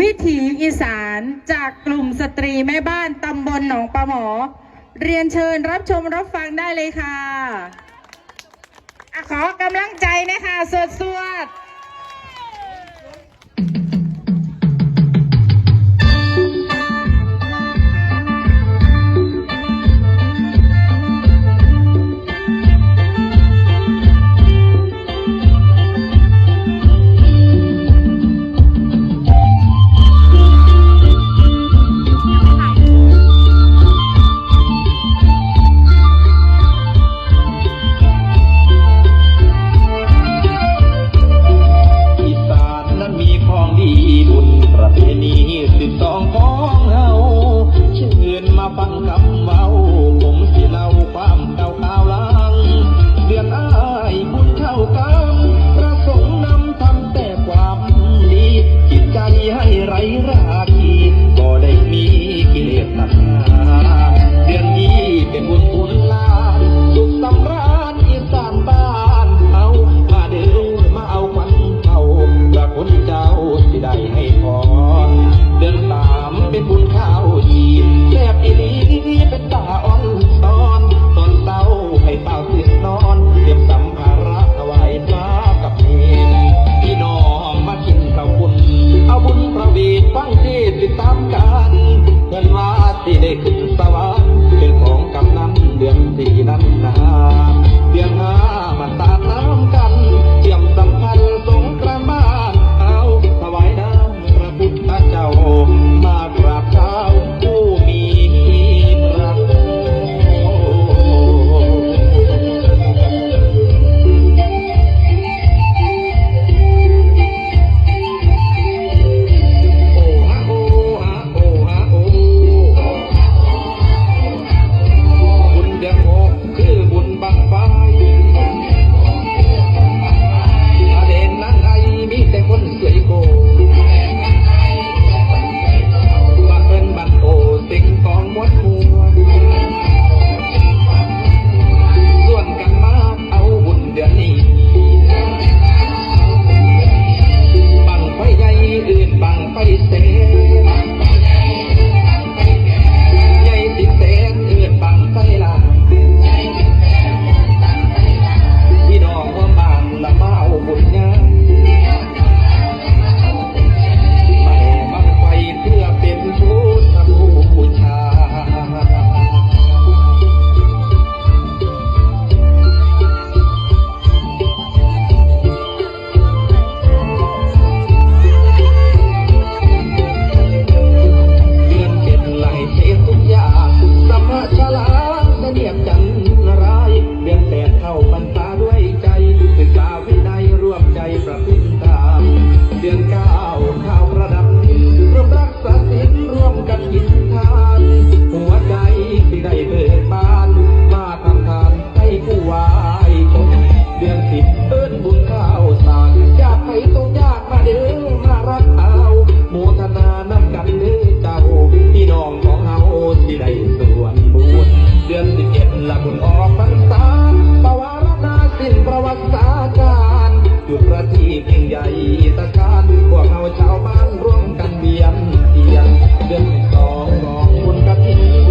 วิถีอีสานจากกลุ่มสตรีแม่บ้านตำบลหนองปะหมอ เรียนเชิญรับชมรับฟังได้เลยค่ะอะขอกำลังใจนะคะสวดสวด ที่ได้ขึ้นสวรรค์ ดือนเก้าข้าวประดับดินร่วมรักษาศีลร่วมกันกินทาน หัวใจที่ได้เบิกบาน มาทำทานให้ผู้วายคนเดือนสิบเอิ้นบุญข้าวสารยากใหนต้องยากมาเด้อมารักเอาโมทนานักกันเด้อเจ้าพี่น้องของเฮาที่ได้ส่วนบุญเดือนสิบเอ็ดละบุญออกพรรษาปวารณาสิ้นประวัติศาสตร์ จุดประทีกิงใหญ่ตะการพวกเราชาวบ้านร่วมกันเบียนเตียนเดือนสองสองบุญกระถิ่น